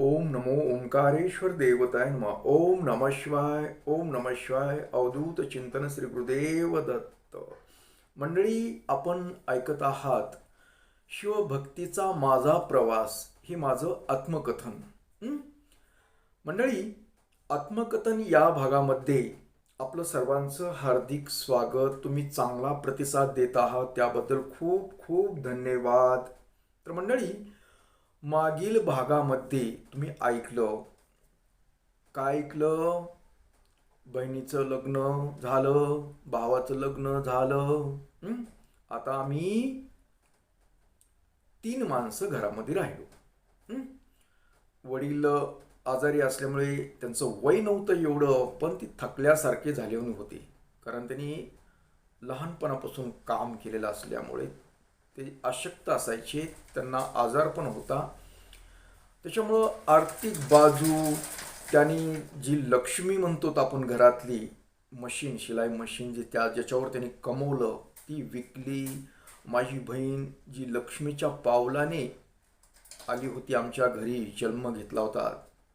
ओम नमो ओंकारेश्वर देवताय नम। ओम नम शिवाय ओम नम शिवाय अवधूत चिंतन श्री गुरुदेव दत्त। मंडळी आपण ऐकत आहात शिवभक्तीचा माझा प्रवास हे माझं आत्मकथन. मंडळी आत्मकथन या भागामध्ये आपलं सर्वांचं हार्दिक स्वागत. तुम्ही चांगला प्रतिसाद देत आहात त्याबद्दल खूप खूप धन्यवाद. तर मंडळी मागील भागामध्ये तुम्ही ऐकलं. काय ऐकलं? बहिणीचं लग्न झालं भावाचं लग्न झालं. आता आम्ही तीन माणसं घरामध्ये राहिलो. वडील आजारी असल्यामुळे त्यांचं वय नव्हतं एवढं पण ती थकल्यासारखे झाले होते. कारण त्यांनी लहानपणापासून काम केलेलं असल्यामुळे ते अशक्त असायचे त्यांना आजार पण होता. त्याच्यामुळं आर्थिक बाजू त्यांनी जी लक्ष्मी म्हणतो आपण घरातली मशीन शिलाई मशीन जी त्या ज्याच्यावर त्यांनी कमवलं ती विकली. माझी बहीण जी लक्ष्मीच्या पावलाने आली होती आमच्या घरी जन्म घेतला होता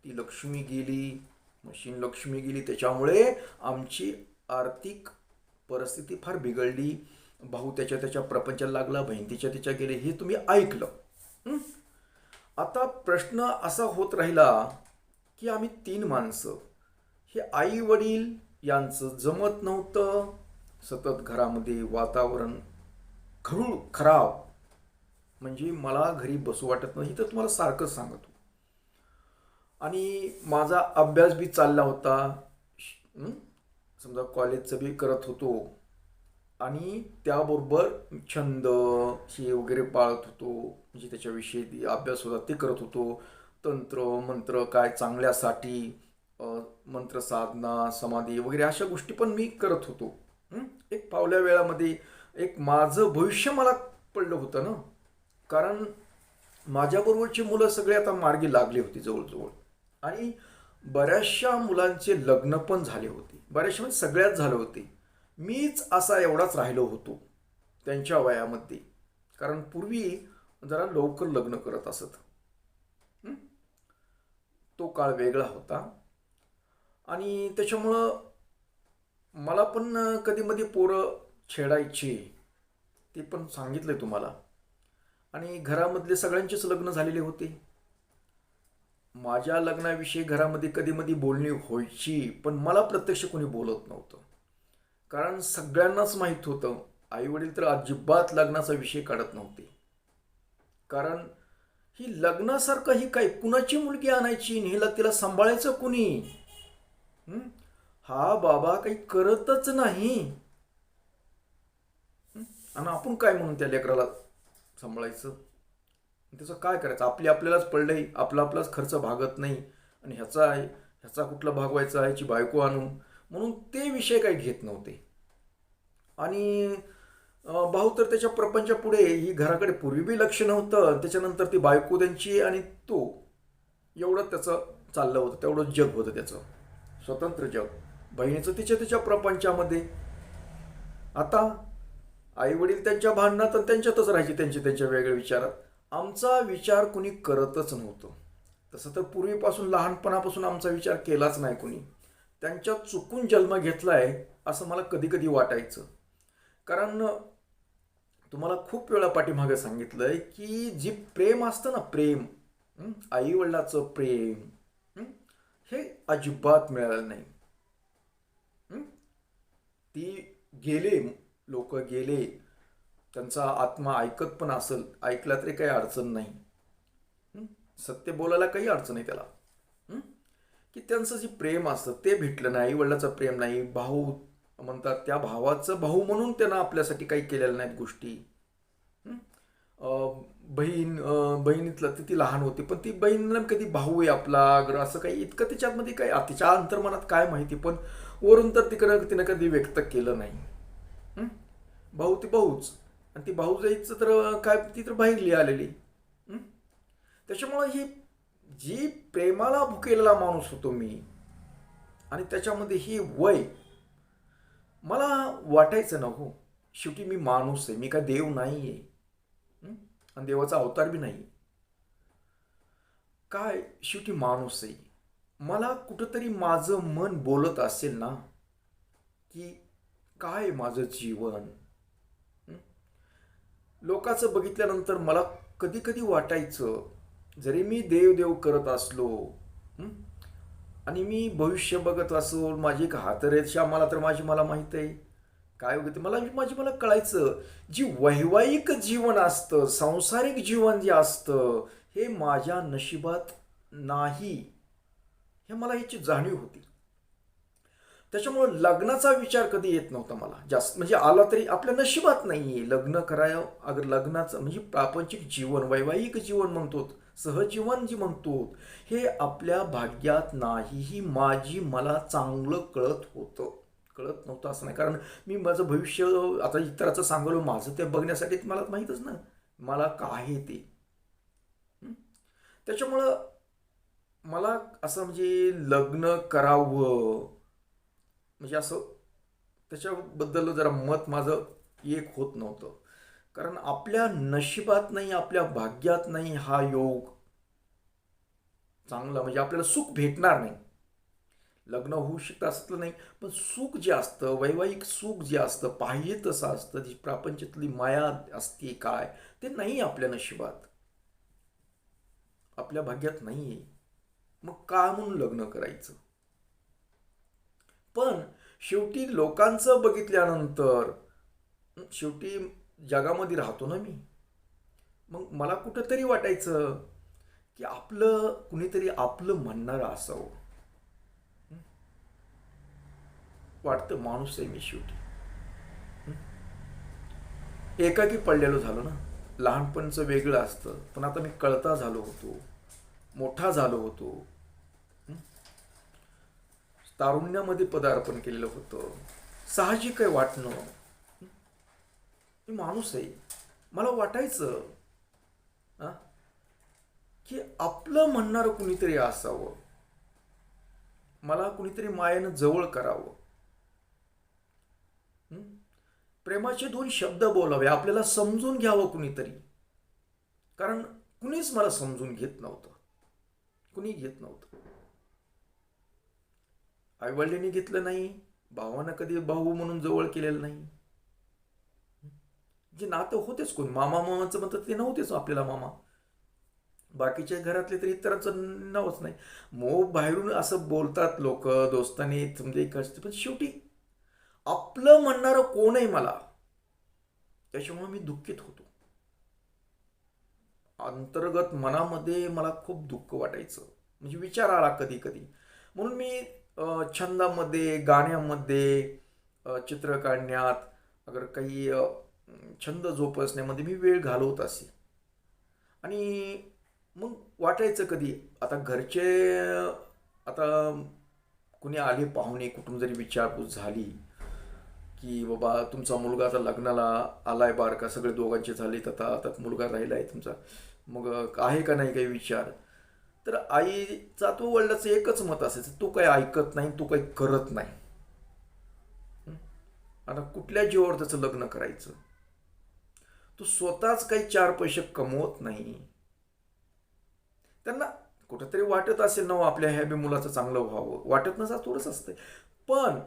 ती लक्ष्मी गेली. मशीन लक्ष्मी गेली. त्याच्यामुळे आमची आर्थिक परिस्थिती फार बिघडली. भाऊ त्याच्या त्याच्या प्रपंचाला लागला बहीण तिच्या तिच्या गेले हे तुम्ही ऐकलं. आता प्रश्न असा होत राहिला की आम्ही तीन माणसं. हे आई वडील यांचं जमत नव्हतं. सतत घरामध्ये वातावरण खरूळ खराब. म्हणजे मला घरी बसू वाटत नाही तर तुम्हाला सारखंच सांगतो. आणि माझा अभ्यास बी चालला होता. समजा कॉलेजचं बी करत होतो. आणि त्याबरोबर छंद हे वगैरे पाळत होतो. म्हणजे त्याच्याविषयी अभ्यास होता ते करत होतो. तंत्र मंत्र काय चांगल्यासाठी मंत्र साधना समाधी वगैरे अशा गोष्टी पण मी करत होतो. एक पावल्या वेळामध्ये एक माझं भविष्य मला पडलं होतं ना. कारण माझ्याबरोबरची मुलं सगळे आता मार्गी लागली होती जवळजवळ. आणि बऱ्याचशा मुलांचे लग्न पण झाले होते. बऱ्याचशा म्हणजे सगळ्याच झाले होते. मीच असा एवढाच राहिलो होतो त्यांच्या वयामध्ये. कारण पूर्वी जरा लवकर लग्न करत असत. तो काळ वेगळा होता. आणि त्याच्यामुळं मला पण कधीमध्ये पोरं छेडायची ते पण सांगितलं तुम्हाला. आणि घरामधले सगळ्यांचेच लग्न झालेले होते. माझ्या लग्नाविषयी घरामध्ये कधी मधी बोलणी व्हायची पण मला प्रत्यक्ष कोणी बोलत नव्हतं. कारण सगळ्यांनाच माहीत होतं आई वडील तर अजिबात लग्नाचा विषय काढत नव्हते. कारण ही लग्नासारखं ही काय कुणाची मुलगी आणायची हिला तिला सांभाळायचं कुणी? हा? बाबा काही करतच नाही. आणि आपण काय म्हणून त्या लेकराला सांभाळायचं? त्याचं काय करायचं? आपली आपल्यालाच पडलंय आपला आपलाच खर्च भागत नाही. आणि ह्याचा आहे ह्याचा कुठला भागवायचा ह्याची बायको आणू म्हणून ते विषय काही घेत नव्हते. आणि भाऊ तर त्याच्या प्रपंचापुढे ही घराकडे पूर्वी बी लक्ष नव्हतं. त्याच्यानंतर ती बायको त्यांची आणि तो एवढं त्याचं चाललं होतं. तेवढं जग होतं त्याचं. स्वतंत्र जग. बहिणीचं तिच्या तिच्या प्रपंचामध्ये. आता आई वडील त्यांच्या भांडणात आणि त्यांच्यातच राहायचे त्यांच्या त्यांच्या वेगळ्या विचारात. आमचा विचार कुणी करतच नव्हतं. तसं तर पूर्वीपासून लहानपणापासून आमचा विचार केलाच नाही कुणी. त्यांच्या चुकून जन्म घेतला आहे असं मला कधी कधी वाटायचं. कारण तुम्हाला खूप वेळा पाठीमागे सांगितलंय की जी प्रेम असतं ना प्रेम आई वडिलाचं प्रेम हे अजिबात मिळालं नाही. ती गेले लोक गेले त्यांचा आत्मा ऐकत पण असेल ऐकला तरी काही अडचण नाही. सत्य बोलायला काही अडचण नाही त्याला. की त्यांचं जे प्रेम असतं ते भेटलं नाही आई वडिलाचं प्रेम नाही भाऊ म्हणतात त्या भावाचं भाऊ म्हणून त्यांना आपल्यासाठी काही केलेल्या नाहीत गोष्टी. बहीण बहिणीतलं ती ती लहान होती पण ती बहीण कधी भाऊ आहे आपला अगर असं काही इतकं तिच्यामध्ये काय तिच्या अंतर्मनात काय माहिती पण वरून तर तिकडं तिनं कधी व्यक्त केलं नाही. भाऊ ती भाऊच. आणि ती भाऊ जाईचं तर काय ती तर बाहेरली आलेली. त्याच्यामुळं ही जी प्रेमाला भुकेलेला माणूस होतो मी आणि त्याच्यामध्ये ही वय मला वाटायचं ना हो शेवटी मी माणूस आहे मी काय देव नाही आहे आणि देवाचा अवतार बी नाही काय शेवटी माणूस आहे. मला कुठंतरी माझं मन बोलत असेल ना की काय माझं जीवन? लोकाचं बघितल्यानंतर मला कधी कधी वाटायचं जरी मी देव देव करत असलो आणि मी भविष्य बघत असो माझी एक हातरेषा मला तर माझी मला माहीत आहे. काय होते मला माझी मला कळायचं जी वैवाहिक जीवन असतं सांसारिक जीवन जे असतं हे माझ्या नशिबात नाही. हे मला याची जाणीव होती. त्याच्यामुळं लग्नाचा विचार कधी येत नव्हता मला. जास्त म्हणजे आला तरी आपल्या नशिबात नाही आहे लग्न कराय अगर लग्नाचं म्हणजे प्रापंचिक जीवन वैवाहिक जीवन म्हणतो सहजीवन जी म्हणतो हे आपल्या भाग्यात नाही ही माझी मला चांगलं कळत होतं. कळत नव्हतं असं नाही. कारण मी माझं भविष्य आता इतराचं सांगलो माझं ते बघण्यासाठी मला माहीतच ना. मला काय आहे ते. त्याच्यामुळं मला असं म्हणजे लग्न करावं म्हणजे असं त्याच्याबद्दल जरा मत माझं एक होत नव्हतं. कारण आपल्या नशिबात नाही आपल्या भाग्यात नाही हा योग चांगला म्हणजे आपल्याला सुख भेटणार नाही. लग्न होऊ शकतं असलं नाही पण सुख जे असतं वैवाहिक सुख जे असतं पाहिजे तसं असतं जी प्रापंचातली माया असते काय ते नाही आपल्या नशिबात. आपल्या भाग्यात नाही आहे मग का म्हणून लग्न करायचं? पण शेवटी लोकांचं बघितल्यानंतर शेवटी जगामध्ये राहतो ना मी. मग मला कुठंतरी वाटायचं की आपलं कुणीतरी आपलं म्हणणारं असावं. वाटतं माणूस आहे मी शेवटी. एकाकी पडलेलो झालो ना. लहानपणचं वेगळं असतं. पण आता मी कळता झालो होतो. मोठा झालो होतो. तारुण्यामध्ये पदार्पण केलेलं होतं. साहजिक आहे वाटणं. मी माणूस आहे. मला वाटायचं हा? की आपलं म्हणणारं कुणीतरी असावं. मला कुणीतरी मायेनं जवळ करावं. प्रेमाचे दोन शब्द बोलावे. आपल्याला समजून घ्यावं कुणीतरी. कारण कुणीच मला समजून घेत नव्हतं. कुणी घेत नव्हतं. आईवडिलांनी घेतलं नाही भावानं कधी भाऊ म्हणून जवळ केलेलं नाही. जे नातं होतेच कोण? मामा मामाचं म्हणतात ते नव्हतेच आपल्याला मामा. बाकीच्या घरातले तर इतरांचं नावच नाही. मो बाहेरून असं बोलतात लोक दोस्तांनी म्हणजे एक पण शेवटी आपलं म्हणणारं कोण आहे मला? त्याच्यामुळे मी दुःखित होतो. अंतर्गत मनामध्ये मला खूप दुःख वाटायचं. म्हणजे विचार आला कधी कधी. म्हणून मी छंदामध्ये गाण्यामध्ये चित्र काढण्यात अगर काही छंद जोपासण्यामध्ये मी वेळ घालवत असे. आणि मग वाटायचं कधी? आता घरचे आता कुणी आले पाहुणे कुठून जरी विचारपूस झाली की बाबा तुमचा मुलगा आता लग्नाला आला आहे बारका सगळे दोघांचे झाले आता आता मुलगा राहिला आहे तुमचा. मग आहे का नाही काही विचार? तर आईचा तो वडिलाचं एकच मत असायचं तू काही ऐकत नाही तू काही करत नाही. आता कुठल्या जीवावर त्याचं लग्न करायचं? तू स्वतःच काही चार पैसे कमवत नाही. त्यांना कुठंतरी वाटत असेल ना आपल्या ह्या बी मुलाचं चांगलं व्हावं. वाटत नसा थोडंच असतंय. पण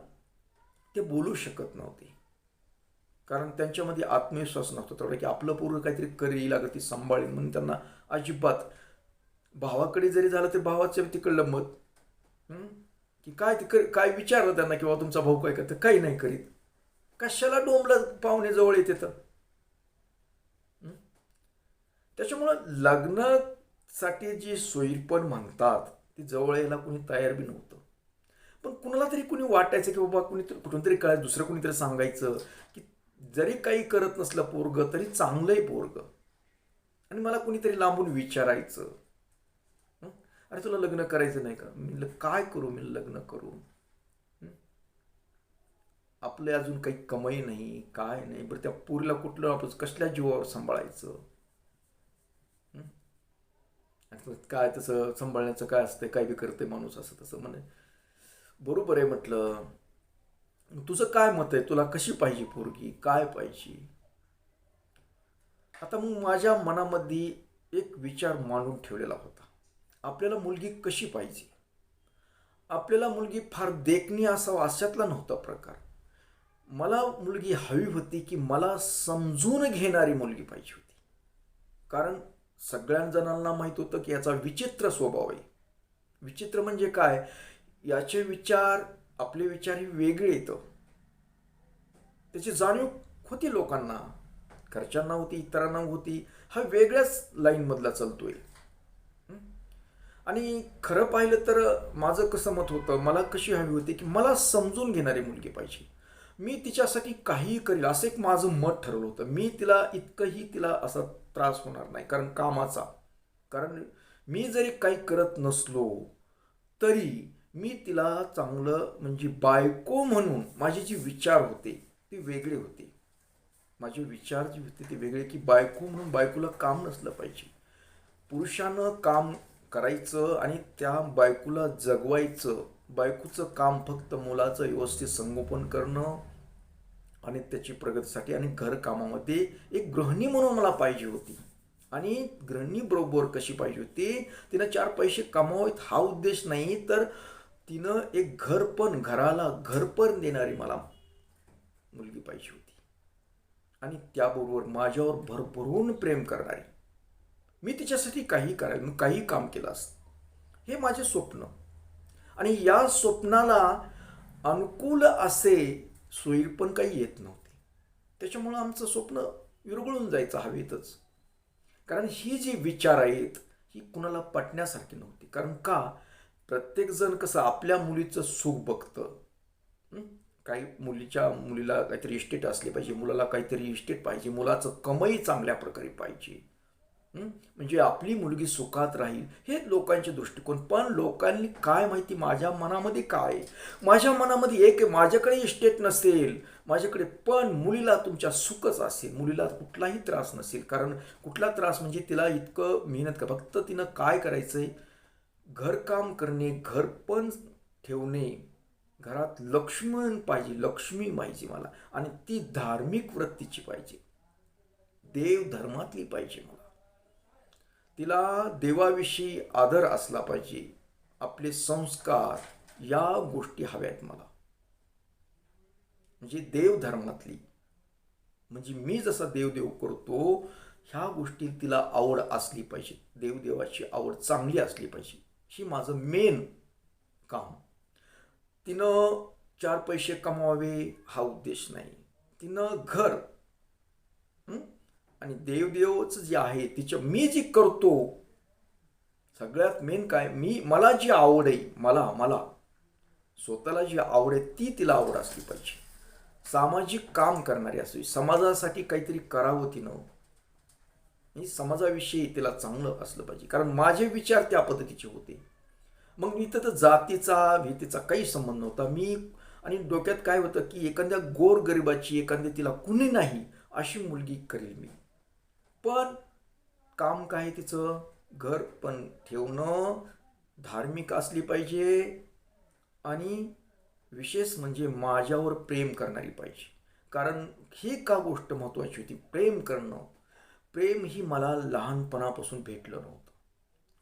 ते बोलू शकत नव्हते. कारण त्यांच्यामध्ये आत्मविश्वास नव्हता तेवढा की आपलं पूर्ण काहीतरी करेल अगं ती सांभाळेल म्हणून त्यांना अजिबात भावाकडे जरी झालं तर भावाचं तिकडलं मत. की काय ते कर काय विचारलं त्यांना किंवा तुमचा भाऊ काय करतं? काही नाही करीत. कशाला डोंबला पाहुणे जवळ येते तर? त्याच्यामुळं लग्नासाठी जी सोयीपण म्हणतात ती जवळ यायला कोणी तयार बी नव्हतं. पण कुणाला तरी कुणी वाटायचं की बाबा कुणी कुठून तरी कळायचं दुसरं कुणीतरी सांगायचं की जरी काही करत नसलं पोरग तरी चांगलंही पोरग. आणि मला कुणीतरी लांबून विचारायचं. अरे तुला लग्न करायचं नाही का? मी काय करू? मी लग्न करू. आपले अजून काही कमाई नाही काय नाही. बरं त्या पोरीला कुठलं आपण कसल्या जीवावर सांभाळायचं? काय तसं सांभाळण्याचं काय असतं काय बी करते माणूस असं तसं म्हणे. बरोबर आहे म्हटलं. तुझं काय मत आहे? तुला कशी पाहिजे पोरगी? काय पाहिजे? आता मग माझ्या मनामध्ये एक विचार मांडून ठेवलेला होता. आपल्याला मुलगी कशी पाहिजे? आपल्याला मुलगी फार देखणी असावं अशातला नव्हता प्रकार. मला मुलगी हवी होती की मला समजून घेणारी मुलगी पाहिजे होती. कारण सगळ्या जणांना माहीत होतं की याचा विचित्र स्वभाव आहे. विचित्र म्हणजे काय? याचे विचार आपले विचार हे वेगळे येतं. त्याची जाणीव होती लोकांना. घरच्यांना होती इतरांना होती. हा वेगळ्याच लाईनमधला चालतोय. आणि खरं पाहिलं तर माझं कसं मत होतं मला कशी हवी होती की मला समजून घेणारी मुलगी पाहिजे. मी तिच्यासाठी काहीही करील असं एक माझं मत ठरवलं होतं. मी तिला इतकंही तिला असा त्रास होणार नाही कारण कामाचा. कारण मी जरी काही करत नसलो तरी मी तिला चांगलं म्हणजे बायको म्हणून माझे जे विचार होते ते वेगळे होते. माझे विचार जे होते ते वेगळे की बायको म्हणून बायकोला काम नसलं पाहिजे. पुरुषानं काम करायचं आणि त्या बायकोला जगवायचं. बायकोचं काम फक्त मुलाचं व्यवस्थित संगोपन करणं आणि त्याची प्रगतीसाठी आणि घरकामामध्ये एक गृहिणी म्हणून मला पाहिजे होती. आणि गृहिणी बरोबर कशी पाहिजे होती? तिनं चार पैसे कमावत हा उद्देश नाही तर तिनं एक घर पण घराला घर पण देणारी मला मुलगी पाहिजे होती. आणि त्याबरोबर माझ्यावर भरभरून प्रेम करणारी. मी तिच्यासाठी काही करायला मी काही काम केलं असतं. हे माझे स्वप्न. आणि या स्वप्नाला अनुकूल असे सोयी पण काही येत नव्हते. त्याच्यामुळं आमचं स्वप्न विरघळून जायचं हवेतच. कारण ही जी विचार आहेत ही कुणाला पटण्यासारखी नव्हती. कारण का? प्रत्येकजण कसं आपल्या मुलीचं सुख बघतं. काही मुलीच्या मुलीला काहीतरी इस्टेट असली पाहिजे मुलाला काहीतरी इस्टेट पाहिजे मुलाचं कमाई चांगल्या प्रकारे पाहिजे. म्हणजे आपली मुलगी सुखात राहील हे लोकांचे दृष्टिकोन. पण लोकांनी काय माहिती? माझ्या मनामध्ये काय माझ्या मनामध्ये एक माझ्याकडे इस्टेट नसेल. माझ्याकडे पण मुलीला तुमच्या सुखच असेल. मुलीला कुठलाही त्रास नसेल. कारण कुठला त्रास म्हणजे तिला इतकं मेहनत का? फक्त तिनं काय करायचं आहे घरकाम करणे घर पण ठेवणे. घरात लक्ष्मण पाहिजे लक्ष्मी पाहिजे मला. आणि ती धार्मिक वृत्तीची पाहिजे. देव धर्मातली पाहिजे मला. तिला देवाविषयी आदर असला पाहिजे. आपले संस्कार या गोष्टी हव्यात मला. म्हणजे देवधर्मातली म्हणजे मी जसा देवदेव करतो ह्या गोष्टी तिला आवड असली पाहिजे. देवदेवाची आवड चांगली असली पाहिजे. ही माझं मेन काम. तिनं चार पैसे कमवावे हा उद्देश नाही. तिनं घर आणि देवदेवच जे आहे तिच्या मी जी करतो सगळ्यात मेन काय मी मला जी आवड आहे मला मला स्वतःला जी आवड आहे ती तिला आवड असली पाहिजे. सामाजिक काम करणारी असावी समाजासाठी काहीतरी करावं तिनं. आणि समाजाविषयी तिला चांगलं असलं पाहिजे. कारण माझे विचार त्या पद्धतीचे होते. मग मी तर जातीचा भीतीचा काही संबंध नव्हता. मी आणि डोक्यात काय होतं की एखाद्या गोर गरिबाची एखाद्या तिला कुणी नाही अशी मुलगी करेल मी. पण काम काय तिचं? घर पण ठेवणं धार्मिक असली पाहिजे आणि विशेष म्हणजे माझ्यावर प्रेम करणारी पाहिजे. कारण ही का गोष्ट महत्त्वाची होती? प्रेम करणं. प्रेम ही मला लहानपणापासून भेटलं नव्हतं.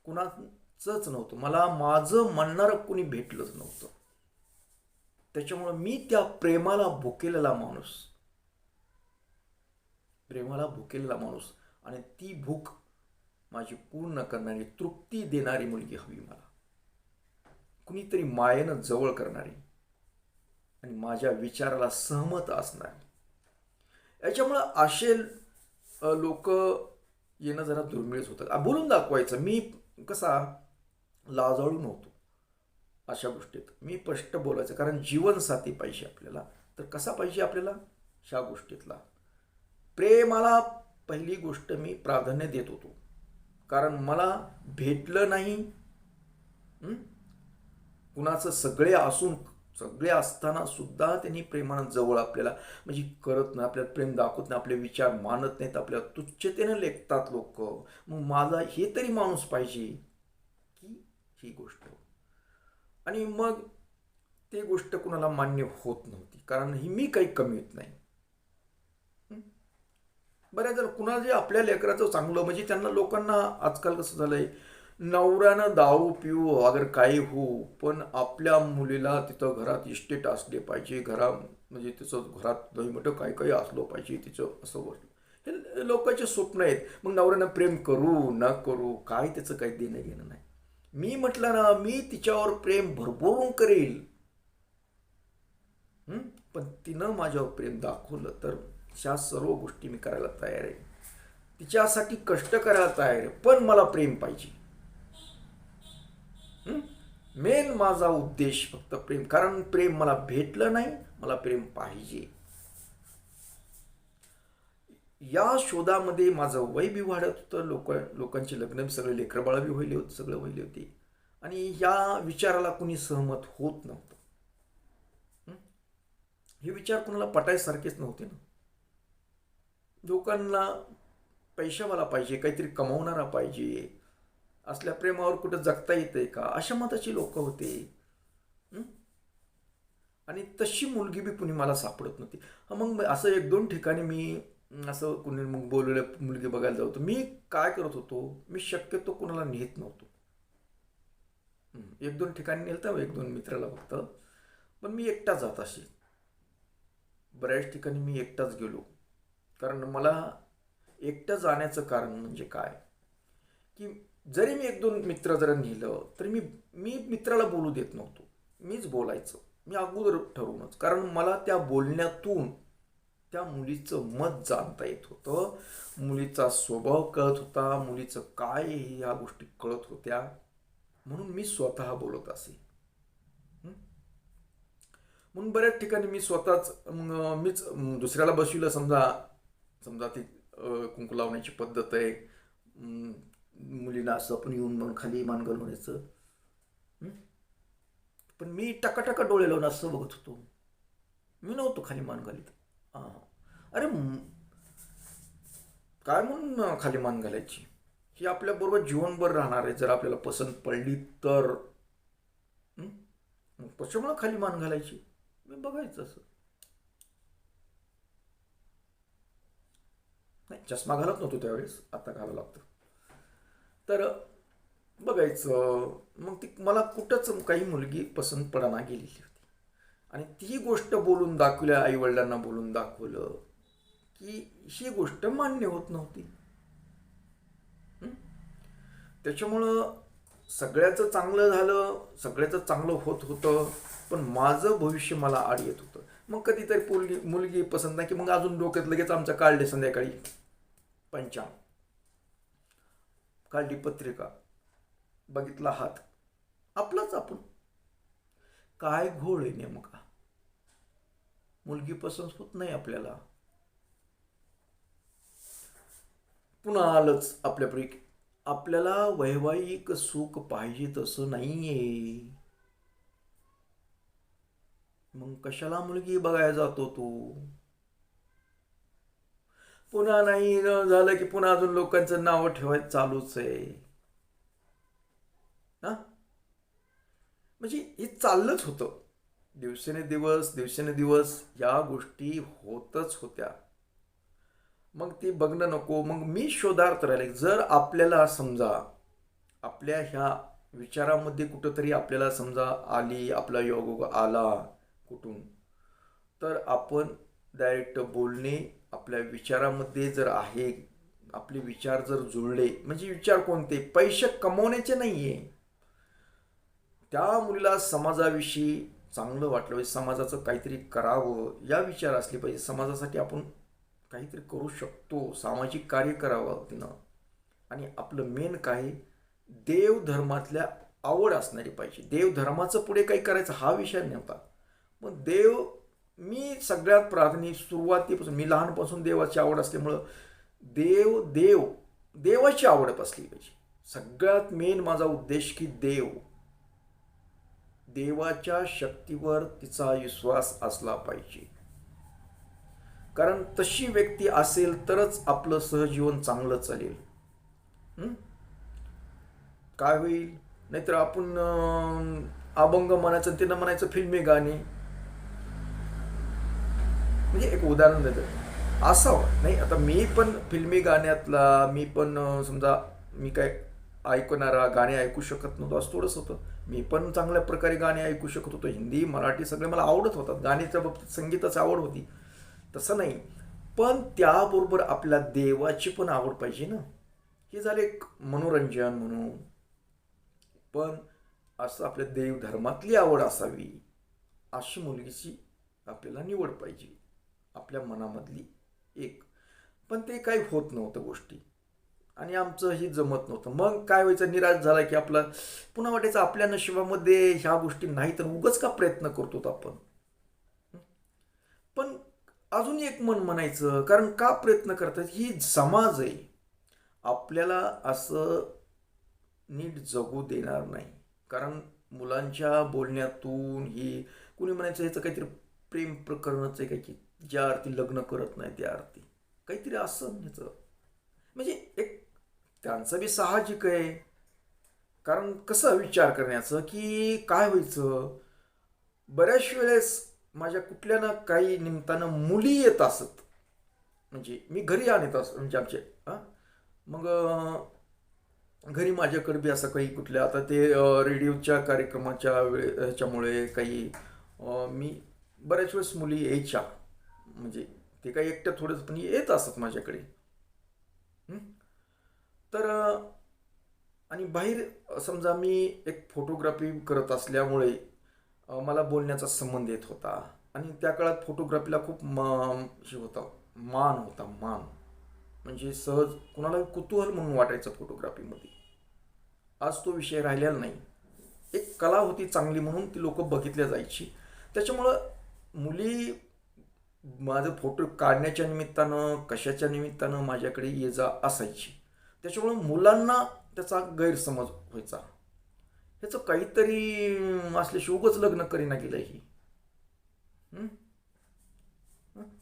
कुणाचंच नव्हतं. मला माझं म्हणणारं कुणी भेटलंच नव्हतं. त्याच्यामुळं मी त्या प्रेमाला भुकेलेला माणूस. प्रेमाला भुकेलेला माणूस. आणि ती भूक माझी पूर्ण करणारी तृप्ती देणारी मुलगी हवी मला. कुणीतरी मायेनं जवळ करणारी आणि माझ्या विचाराला सहमत असणारी. याच्यामुळं असे लोक येणं जरा दुर्मिळच होतं. बोलून दाखवायचं. मी कसा लाजाळू नव्हतो अशा गोष्टीत. मी स्पष्ट बोलायचं. कारण जीवनसाथी पाहिजे आपल्याला. तर कसा पाहिजे आपल्याला? ह्या गोष्टीतला. प्रेमाला पहिली गोष्ट मी प्राधान्य देत होतो. कारण मला भेटलं नाही कुणाचं सगळे असून सगळे असताना सुद्धा त्यांनी प्रेमानं जवळ आपल्याला म्हणजे करत नाही आपल्याला प्रेम दाखवत नाही आपले विचार मानत नाहीत आपल्याला तुच्छतेनं लेखतात लोक. मग माझा हे तरी माणूस पाहिजे की ही गोष्ट. आणि मग ते गोष्ट कुणाला मान्य होत नव्हती. कारण ही मी काही कमी होत नाही. बऱ्याच जर कुणाला जे आपल्या लेकराचं चांगलं म्हणजे त्यांना लोकांना आजकाल कसं झालं आहे नवऱ्यानं दारू पिऊ अगर काही हो पण आपल्या मुलीला तिथं घरात इस्टेट असले पाहिजे घरा म्हणजे तिचं घरात दही मोठं काही काही असलं पाहिजे तिचं असं वाटलं हे लोकांचे स्वप्न आहेत. मग नवऱ्यानं प्रेम करू न करू काय त्याचं काही देणं घेणं नाही. मी म्हटलं ना मी तिच्यावर प्रेम भरभरून करेल. पण तिनं माझ्यावर प्रेम दाखवलं तर ह्या सर्व गोष्टी मी करायला तयार आहे. तिच्यासाठी कष्ट करायला तयार आहे पण मला प्रेम पाहिजे. मेन माझा उद्देश फक्त प्रेम कारण प्रेम मला भेटलं नाही मला प्रेम पाहिजे. या शोधामध्ये माझं वय बी वाढत होतं लोक लोकांची लग्न सगळे लेकरबाळ बी व्हायले होते सगळं व्हायले होते. आणि या विचाराला कुणी सहमत होत नव्हतं. हे विचार कुणाला पटायसारखेच नव्हते ना. लोकांना पैशावाला पाहिजे काहीतरी कमावणारा पाहिजे असल्या प्रेमावर कुठं जगता येतंय का? अशा मताची लोक होते. आणि तशी मुलगी बी कुणी मला सापडत नव्हती. हा मग असं एक दोन ठिकाणी मी असं कुणी मग बोललेल्या मुलगी बघायला जाऊ मी काय करत होतो? मी शक्यतो कुणाला नेत नव्हतो. एक दोन ठिकाणी नेलता एक दोन मित्राला फक्त. पण मी एकटा जात असे. बऱ्याच ठिकाणी मी एकटाच गेलो. कारण मला एकटं जाण्याचं कारण म्हणजे काय? की जरी मी एक दोन मित्र जरा नेलं तरी मी मी मित्राला बोलू देत नव्हतो. मीच बोलायचं. मी अगोदर ठरवूनच. कारण मला त्या बोलण्यातून त्या मुलीचं मत जाणता येत होतं. मुलीचा स्वभाव कळत होता. मुलीचं काय ह्या गोष्टी कळत होत्या. म्हणून मी स्वतः बोलत असे. म्हणून बऱ्याच ठिकाणी मी स्वतःच मग मीच दुसऱ्याला बसविलं समजा समजा ती कुंकू लावण्याची पद्धत आहे मुलीला असं आपण येऊन म्हणून खाली मान म्हणायचं पण मी टकाटका डोळे लावून असं बघत होतो मी नव्हतो खाली मान घालीत हां अरे काय म्हणून खाली मान घालायची ही आपल्याबरोबर जीवनभर राहणार आहे जर आपल्याला पसंत पडली तर कशामुळं खाली मान घालायची मी बघायचं असं नाही. चष्मा घालत नव्हतो त्यावेळेस आता घालावं लागतं. तर बघायचं. मग ती मला कुठंच काही मुलगी पसंत पडाना गेलेली होती. आणि ती गोष्ट बोलून दाखवल्या आईवडिलांना बोलून दाखवलं की ही गोष्ट मान्य होत नव्हती. त्याच्यामुळं सगळ्याचं चांगलं झालं सगळ्याचं चांगलं होत होतं पण माझं भविष्य मला आड येत होतं. मग कधीतरी पोलगी मुलगी पसंत नाही की मग अजून डोक्यात लगेच आमच्या काढले संध्याकाळी. पंचांग. काढली पत्रिका. बघितला हात. आपलाच आपण. काय घोळ आहे नेमका? मुलगी पसंत होत नाही आपल्याला. पुन्हा आलंच आपल्यापैकी. आपल्याला वैवाहिक सुख पाहिजे तसं नाहीये. मग कशाला मुलगी बघायला जातो तू? पुन्हा नाही झालं की पुन्हा अजून लोकांचं नाव ठेवायचं चालूच आहे. हा? म्हणजे हे चाललंच होतं. दिवसेंदिवस दिवस दिवस या गोष्टी होतच होत्या. मग ती बघणं नको. मग मी शोधार्थ राहिले जर आपल्याला समजा आपल्या ह्या विचारामध्ये कुठंतरी आपल्याला समजा आली आपला योग आला कुठून तर आपण डायरेक्ट बोलणे आपल्या विचारामध्ये जर आहे आपले विचार जर जुळले म्हणजे विचार कोणते? पैसे कमवण्याचे नाही आहे त्या मुलीला समाजाविषयी चांगलं वाटलं पाहिजे समाजाचं काहीतरी करावं या विचार असले पाहिजे. समाजासाठी आपण काहीतरी करू शकतो सामाजिक कार्य करावं तिनं. आणि आपलं मेन काय? देवधर्मातल्या आवड असणारी पाहिजे. देवधर्माचं पुढे काही करायचं हा विषय नव्हता. मग देव मी सगळ्यात प्राथमिक सुरुवातीपासून मी लहानपासून देवाची आवड असल्यामुळं देव देव देवाची आवड असली पाहिजे. सगळ्यात मेन माझा उद्देश की देव. देवाच्या शक्तीवर तिचा विश्वास असला पाहिजे. कारण तशी व्यक्ती असेल तरच आपलं सहजीवन चांगलं चालेल. काय होईल? नाहीतर आपण अभंग म्हणायचं त्यांना म्हणायचं फिल्मी गाणी. म्हणजे एक उदाहरण देतो. असावं. नाही आता मी पण फिल्मी गाण्यातला मी पण समजा मी काय ऐकणारा गाणे ऐकू शकत नव्हतो असं थोडंच होतं. मी पण चांगल्या प्रकारे गाणे ऐकू शकत होतो. हिंदी मराठी सगळे मला आवडत होतात. गाण्याच्या बाबतीत संगीताची आवड होती. तसं नाही. पण त्याबरोबर आपल्या देवाची पण आवड पाहिजे ना. हे झाले एक मनोरंजन म्हणून. पण असं आपल्या देवधर्मातली आवड असावी अशी मुलगीची आपल्याला निवड पाहिजे. आपल्या मनामधली एक. पण ते काही होत नव्हतं गोष्टी. आणि आमचं ही जमत नव्हतं. मग काय व्हायचं? निराश झाला की आपला पुन्हा वाटायचं आपल्या नशिबामध्ये ह्या गोष्टी नाही तर उगच का प्रयत्न करतो आपण? पण अजून एक मन म्हणायचं कारण का प्रयत्न करतात? ही समाज आहे. आपल्याला असं नीट जगू देणार नाही. कारण मुलांच्या बोलण्यातून ही कुणी म्हणायचं ह्याचं काहीतरी प्रेम प्रकरणच आहे काही ज्या अर्थी लग्न करत नाही त्या अर्थी काहीतरी असं ह्याचं. म्हणजे एक त्यांचं बी साहजिक आहे. कारण कसं विचार करण्याचं की काय व्हायचं? बऱ्याच वेळेस माझ्या कुठल्या ना काही निमित्तानं मुली येत असत. म्हणजे मी घरी आणत असत. म्हणजे आमचे हां? मग घरी माझ्याकडे बी असं काही कुठल्या आता ते रेडिओच्या कार्यक्रमाच्या वेळे ह्याच्यामुळे काही मी बऱ्याच वेळेस मुली यायच्या. म्हणजे ते काही एकट्या थोडंच पण येत असत माझ्याकडे. तर आणि बाहेर समजा मी एक फोटोग्राफी करत असल्यामुळे मला बोलण्याचा संबंध येत होता. आणि त्या काळात फोटोग्राफीला खूप म हे होता मान होता मान. म्हणजे सहज कुणाला कुतूहल म्हणून वाटायचं फोटोग्राफीमध्ये आज तो विषय राहिलेला नाही. एक कला होती चांगली म्हणून ती लोक बघितल्या जायची. त्याच्यामुळं मुली माझं फोटो काढण्याच्या निमित्तानं कशाच्या निमित्तानं माझ्याकडे ये जा असायची. त्याच्यामुळं मुलांना त्याचा गैरसमज व्हायचा. ह्याचं काहीतरी असल्याशिवाय उगच लग्न करीना गेलं ही.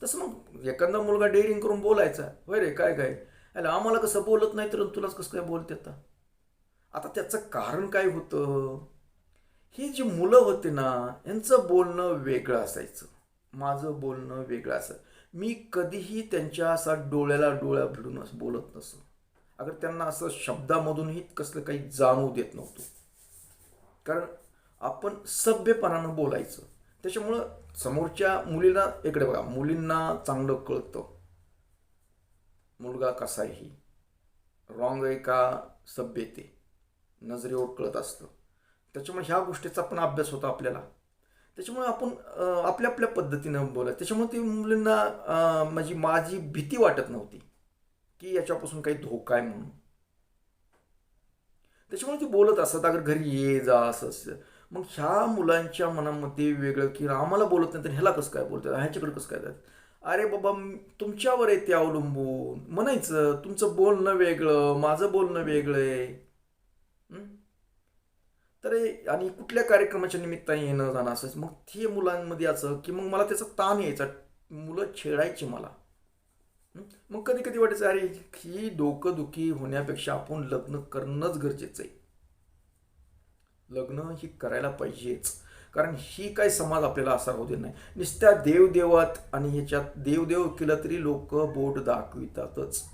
तसं मग एखादा मुलगा डेअरिंग करून बोलायचा. होय रे काय काय? अरे आम्हाला कसं बोलत नाही तर तुलाच कसं काय बोलते आता? आता त्याचं कारण काय होतं? ही जी मुलं होती ना यांचं बोलणं वेगळं असायचं. माझं बोलणं वेगळं असं. मी कधीही त्यांच्या असा डोळ्याला डोळ्या भिडून असं बोलत नसो अगर त्यांना असं शब्दामधूनही कसलं काही जाणवू देत नव्हतो. कारण आपण सभ्यपणानं बोलायचं. त्याच्यामुळं समोरच्या मुलीला इकडे बघा मुलींना चांगलं कळतं. मुलगा कसा आहे रॉंग आहे का सभ्य ते? नजरेवर कळत असतं. त्याच्यामुळे ह्या गोष्टीचा पण अभ्यास होता आपल्याला. त्याच्यामुळे आपण आपल्या आपल्या पद्धतीनं बोलायचं. त्याच्यामुळे ती मुलींना माझी माझी भीती वाटत नव्हती की याच्यापासून काही धोका आहे म्हणून. त्याच्यामुळे ती बोलत असत अगर घरी ये जा असं असं. मग ह्या मुलांच्या मनामध्ये वेगळं की आम्हाला बोलत नाही तर ह्याला कसं काय बोलतात? ह्याच्याकडे कसं काय जात अरे बाबा तुमच्यावर आहे ते अवलंबून. म्हणायचं तुमचं बोलणं वेगळं माझं बोलणं वेगळं आहे. तर आणि कुठल्या कार्यक्रमाच्या निमित्ताने येणं जाणं असं मग ते मुलांमध्ये असं की मग मला त्याचा ताण यायचा मुलं छेडायची मला. मग कधी कधी वाटायचं अरे ही डोकंदुखी होण्यापेक्षा आपण लग्न करणंच गरजेचं आहे. लग्न ही करायला पाहिजेच. कारण ही काय समाज आपल्याला असा होऊ देत नाही. नुसत्या देवदेवात आणि ह्याच्यात देवदेव केलं तरी लोक बोट दाखवितातच.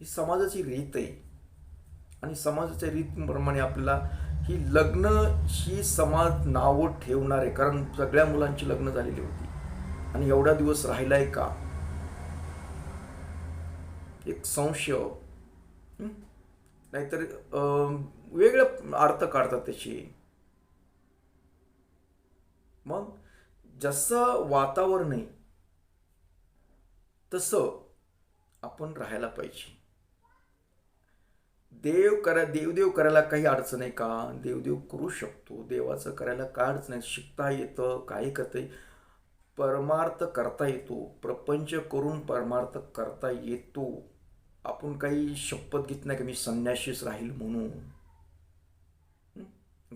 ही समाजाची रीत आहे. आणि समाजाच्या रीतप्रमाणे आपल्याला ही लग्न ही समाज नावं ठेवणार आहे कारण सगळ्या मुलांची लग्न झालेली होती. आणि एवढा दिवस राहिलाय का? एक संशय. नाहीतर अं, वेगळं अर्थ काढतात त्याची. मग जसं वातावरण आहे तसं आपण राहायला पाहिजे. देव करा देवदेव करायला काही अडचण आहे का? देवदेव करू शकतो. देवाचं करायला काय अडचण आहे? शिकता येतं काही करता येतं. परमार्थ करता येतो. प्रपंच करून परमार्थ करता येतो. आपण काही शपथ घेत नाही का? मी संन्याशीच राहील म्हणून.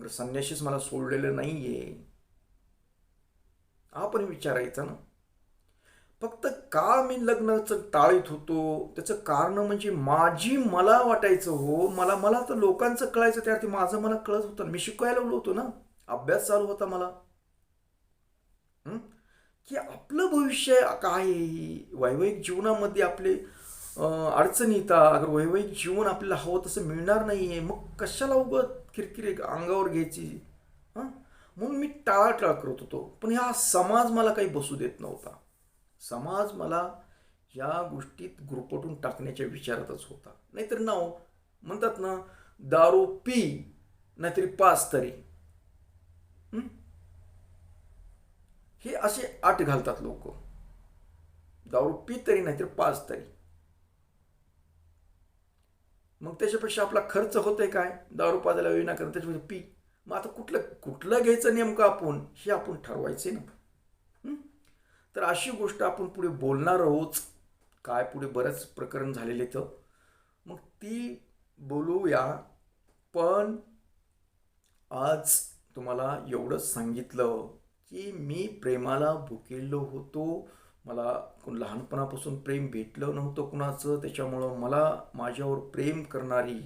संन्याशीच मला सोडलेलं नाही हा पण विचारायचा ना? फक्त का मी लग्नाचं टाळीत होतो. त्याचं कारण म्हणजे माझी मला वाटायचं हो मला मला तर लोकांचं कळायचं त्यावरती माझं मला कळत होतं. मी शिकवायला लागलो होतो ना. अभ्यास चालू होता मला. की आपलं भविष्य काय आहे? वैवाहिक जीवनामध्ये आपले अडचणी येतात. अगर वैवाहिक जीवन आपल्याला हवं तसं मिळणार नाही आहे मग कशाला उगं किरकिरे अंगावर घ्यायची? हां? म्हणून मी टाळाटाळ करत होतो. पण हा समाज मला काही बसू देत नव्हता. समाज मला या गोष्टीत गुरपटून टाकण्याच्या विचारातच होता. नाहीतर नाव म्हणतात ना दारू पी नाहीतरी पाच तरी. हे? असे आट घालतात लोक. दारू पी तरी नाहीतर पाच तरी. मग त्याच्यापेक्षा आपला खर्च होतोय काय? दारू पाजायला विनाकारण त्याच्यापेक्षा पी. मग आता कुठलं कुठलं घ्यायचं नेमकं आपण? हे आपण ठरवायचे ना. तर अशी गोष्ट आपण पुढे बोलणार आहोत. काय पुढे बरेच प्रकरण झालेले तर मग ती बोलूया. पण आज तुम्हाला एवढंच सांगितलं की मी प्रेमाला भुकेलो होतो. मला कोण लहानपणापासून प्रेम भेटलं नव्हतं कुणाचं. त्याच्यामुळं मला माझ्यावर प्रेम करणारी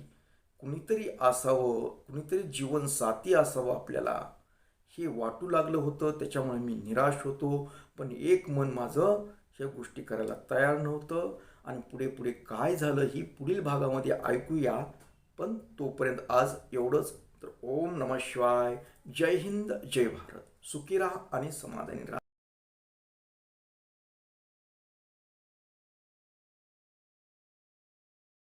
कुणीतरी असावं कुणीतरी जीवनसाथी असावं आपल्याला. हे वाटू लागलं होतं त्याच्यामुळे मी निराश होतो. पण एक मन माझं ह्या गोष्टी करायला तयार नव्हतं. आणि पुढे पुढे काय झालं ही पुढील भागामध्ये ऐकूया. पण तोपर्यंत आज एवढंच. तर ओम नम शिवाय. जय हिंद जय भारत. सुखी राहा आणि समाधानी राहा.